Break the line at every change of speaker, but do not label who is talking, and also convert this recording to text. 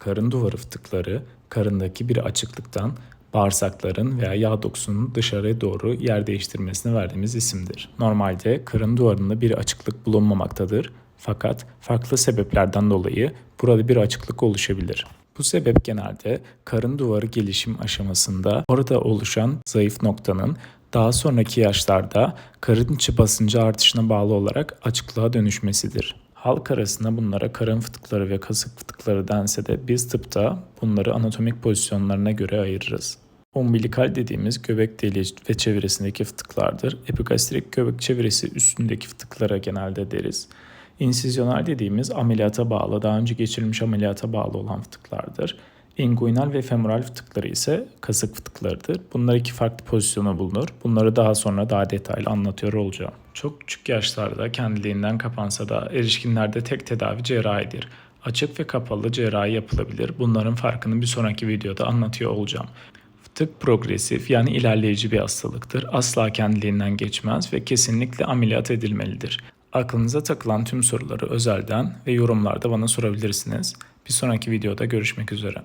Karın duvarı fıtıkları, karındaki bir açıklıktan bağırsakların veya yağ dokusunun dışarıya doğru yer değiştirmesine verdiğimiz isimdir. Normalde karın duvarında bir açıklık bulunmamaktadır fakat farklı sebeplerden dolayı burada bir açıklık oluşabilir. Bu sebep genelde karın duvarı gelişim aşamasında orada oluşan zayıf noktanın daha sonraki yaşlarda karın içi basıncı artışına bağlı olarak açıklığa dönüşmesidir. Halk arasında bunlara karın fıtıkları ve kasık fıtıkları dense de biz tıpta bunları anatomik pozisyonlarına göre ayırırız. Umbilikal dediğimiz göbek deliği ve çevresindeki fıtıklardır. Epigastrik göbek çevresi üstündeki fıtıklara genelde deriz. İnsizyonal dediğimiz ameliyata bağlı, daha önce geçirilmiş ameliyata bağlı olan fıtıklardır. Inguinal ve femoral fıtıkları ise kasık fıtıklarıdır. Bunlar iki farklı pozisyona bulunur. Bunları daha sonra daha detaylı anlatıyor olacağım. Çok küçük yaşlarda kendiliğinden kapansa da erişkinlerde tek tedavi cerrahidir. Açık ve kapalı cerrahi yapılabilir. Bunların farkını bir sonraki videoda anlatıyor olacağım. Fıtık progresif yani ilerleyici bir hastalıktır. Asla kendiliğinden geçmez ve kesinlikle ameliyat edilmelidir. Aklınıza takılan tüm soruları özelden ve yorumlarda bana sorabilirsiniz. Bir sonraki videoda görüşmek üzere.